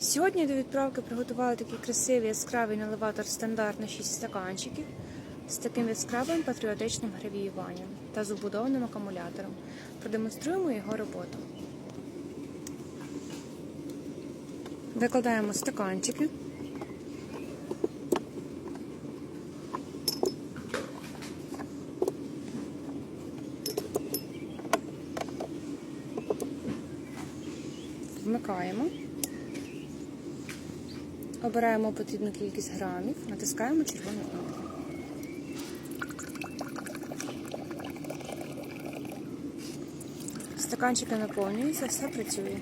Сьогодні до відправки приготували такий красивий яскравий наливатор стандарт на 6 стаканчиків з таким яскравим патріотичним гравіюванням та з убудованим акумулятором. Продемонструємо його роботу. Викладаємо стаканчики. Вмикаємо. Обираємо потрібну кількість грамів, натискаємо червону кнопку. Стаканчики наповнюються, все працює.